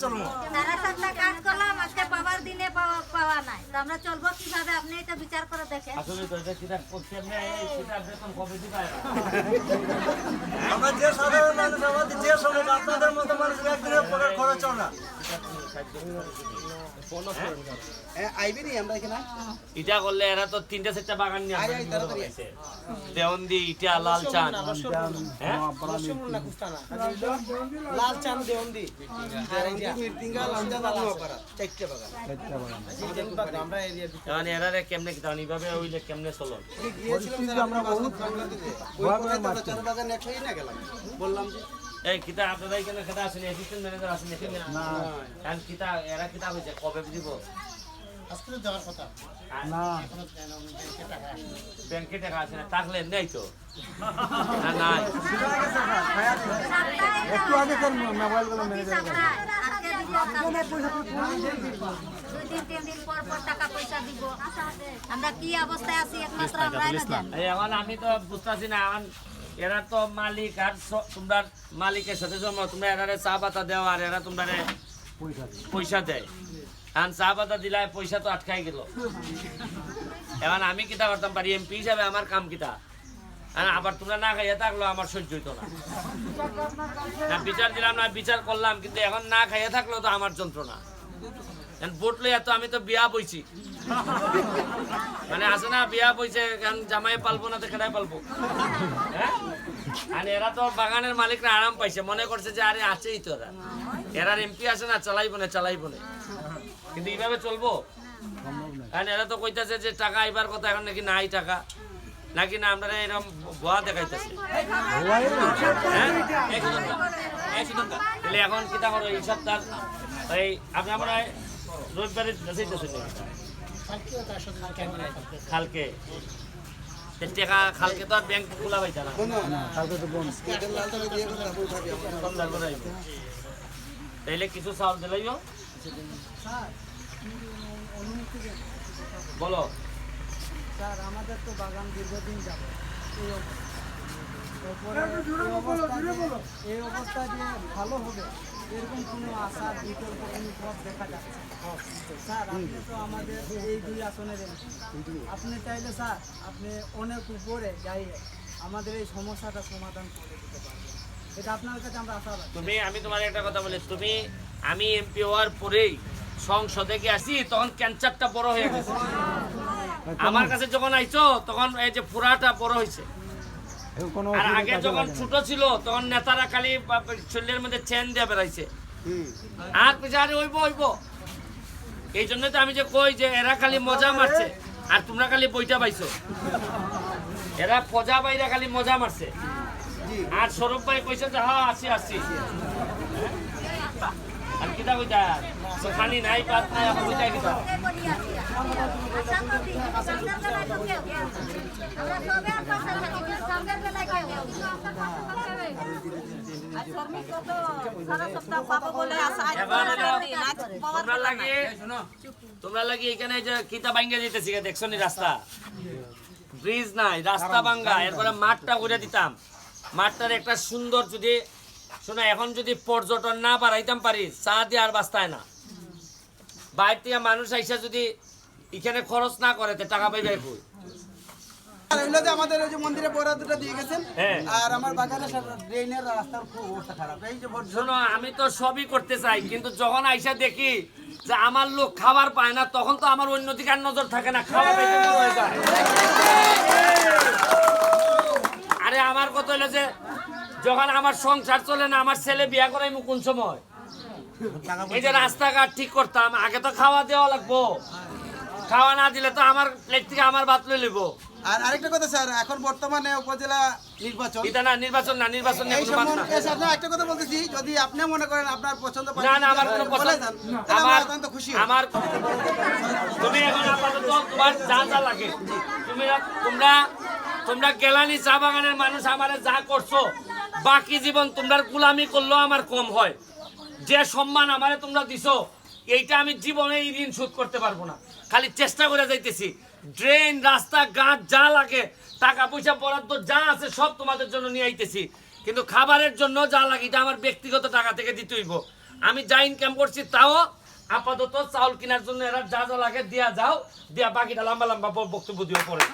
চলবো সারা সপ্তাহ কাজ করলাম আজকে পাওয়ার দিনে পাওয়া- পাওয়া নাই। তো আমরা চলবো কীভাবে? আপনি এটা বিচার করে দেখেন। আসলে তো এটা বেতন কবে আমরা যে সাধারণ মানুষ আমাদের যে সময় আপনাদের মতো মানুষের একদিনের পরের খরচ না। ইটা করলে এরা তো তিনটা চারটা বাগান নিয়ে দেওয়ন্দি ইটা লাল চান। হ্যাঁ? লাল চান এরিয়া এখন এরারে কেমনে কিতাব এইভাবে হইলে কেমনে চলো? আমরা বহুত বাগান একসাথে না গেলাম? বললাম যে এই কিতা আপনারা এখানে খেতা আসেন অ্যাসিস্ট্যান্ট ম্যানেজার আসেন এখানে না? কারণ কিতা এরা কিতা হয়েছে কবে দিব? আজকে যাওয়ার কথা। না। ব্যাংকে টাকা আছে না থাকলে নেই তো। না নাই। একটু আগে মোবাইলগুলো ম্যানেজার আজকে দিব। কালকে দিব। দুই দিন তিন দিন পর পর টাকা পয়সা দিব। আমরা কি অবস্থায় আছি? একমাত্র আমি তো বুঝতেছি না এরা তো মালিক আর তোমরা মালিকের সাথে জমা তোমরা এরারে চা পাতা দেও আর এরা তোমরা পয়সা দেয়। এখন চা পাতা দিলাই পয়সা তো আটকাই গেল। এখন আমি কিতা করতাম পারি? এমপি হিসাবে আমার কাম কিতা? আবার তোমরা না খাইয়া থাকল আমার সহ্য হইতো না। না বিচার দিলাম না বিচার করলাম কিন্তু এখন না খাইয়া থাকল তো আমার যন্ত্রণা। ভোট লইয়া তো আমি তো বিয়া বইছি। মানে আছে না, বিয়া কারণ জামাই পালবো না তো পালবো? আর এরা তো বাগানের মালিকরা আরাম পাইছে। মনে করছে যে আরে আছেই তো এরা। এমপি আছে না, চালাইবো না চালাইবো না? কিন্তু এইভাবে চলবো? কারণ এরা তো কইতাছে যে, টাকা আইবার কথা এখন নাকি নাই টাকা। নাকি না আমরা এরকম ভুয়া দেখাইতেছে। তাহলে এখন কিতা করো, এই সপ্তাহ এই, আপনি আমরা রোববারে যাইতেছেন নাকি? খালকে। তে টাকা খালকে তো আর ব্যাংক খোলা পাইতা না। লালটা দিয়ে তারপর উঠাবি আমরা কম দাম করে আইবো। তাইলে কিছু চাউল দিলাইও বলো। স্যার আমাদের তো বাগান দীর্ঘদিন যাবে। এই অবস্থা। তারপরে এই অবস্থা যে- এই অবস্থা যে ভালো হবে। এরকম কোনো আশার বিকল্প কোনো পথ দেখা যাচ্ছে স্যার আপনি তো আমাদের এই দুই আসনের। আপনি চাইলে স্যার আপনি অনেক উপরে যাই আমাদের এই সমস্যাটা সমাধান করে দিতে পারবেন। এটা আপনার কাছে আমরা আশা তুমি আমি তোমার একটা কথা বলি তুমি আমি এমপি হওয়ার পরেই সংসদে গিয়ে আসি তখন ক্যান্সারটা বড় হয়ে গেছে। আমার কাছে যখন আইছো তখন এই যে পুরাটা বড় হয়েছে আর আগে যখন ছোট ছিল তখন নেতারা খালি শরীরের মধ্যে চেন দিয়ে বেড়াইছে। আর পিছারে ওইব ওইব। এই জন্য তো আমি যে কই যে এরা খালি মজা মারছে। আর তোমরা খালি বইটা পাইছো। এরা পজা বাইরা খালি মজা মারছে। আর সৌরভ ভাই কইছে যে হ্যাঁ আসি আসি। আর কিতা কইতা? খানি নাই পাত নাই তোমরা লাগে এখানে যে কিতা ভাঙ্গা দিতেছি দেখছ নি রাস্তা? ব্রিজ নাই, রাস্তা ভাঙ্গা, এরপরে মাঠটা করে দিতাম। মাঠটার একটা সুন্দর যদি, শোনা, এখন যদি পর্যটন না বাড়াইতাম পারি, চা দিয়ে আর বাস্তায় না। বাইরে থেকে মানুষ আইসা যদি এখানে খরচ না করে তে টাকা পাইবে কই? আর যে আমাদের ওই যে মন্দিরে বরাদ্দটা দিয়ে গেছেন হ্যাঁ। আর আমার বাগানে ড্রেনের রাস্তার খুব অবস্থা খারাপ। এই যে শোনো আমি তো সবই করতে চাই কিন্তু যখন আইসা দেখি যে আমার লোক খাবার পায় না তখন তো আমার অন্যদিকে আর নজর থাকে না খাবার পাইতে হয়ে যায়। আরে আমার কথা হলো যে যখন আমার সংসার চলে না আমার ছেলে বিয়া করাই কোন সময়? এই যে রাস্তাঘাট ঠিক করতাম আগে তো খাওয়া দেওয়া লাগবো। খাওয়া না দিলে তো আমার প্লেট থেকে আমার ভাত লই লিবো আর আরেকটা কথা স্যার এখন বর্তমানে উপজেলা নির্বাচন। এটা না নির্বাচন না নির্বাচন নিয়ে কোনো মাত না স্যার একটা কথা বলতেছি যদি আপনি মনে করেন আপনার পছন্দ না না আমার কোনো পছন্দ আমার অত্যন্ত খুশি আমার তুমি এখন আপাতত তোমার যা যা লাগে। তুমি তোমরা তোমরা গেলানি চা বাগানের মানুষ আমারে যা করছ বাকি জীবন তোমরা গুলামি করলেও আমার কম হয়। যে সম্মান আমারে তোমরা দিছো, এইটা আমি জীবনে এই ঋণ শোধ করতে পারব না। খালি চেষ্টা করে যাইতেছি। ড্রেন, রাস্তা, গাছ যা লাগে টাকা পয়সা বরাদ্দ যা আছে সব তোমাদের জন্য নিয়ে আইতেছি। কিন্তু খাবারের জন্য যা লাগে, এটা আমার ব্যক্তিগত টাকা থেকে দিতে হইব। আমি যা ইনকাম করছি তাও আপাতত চাউল কেনার জন্য এরা যা যা লাগে দিয়া যাও, দিয়া বাকিটা লম্বা লম্বা বক্তব্য দিয়ে পড়ে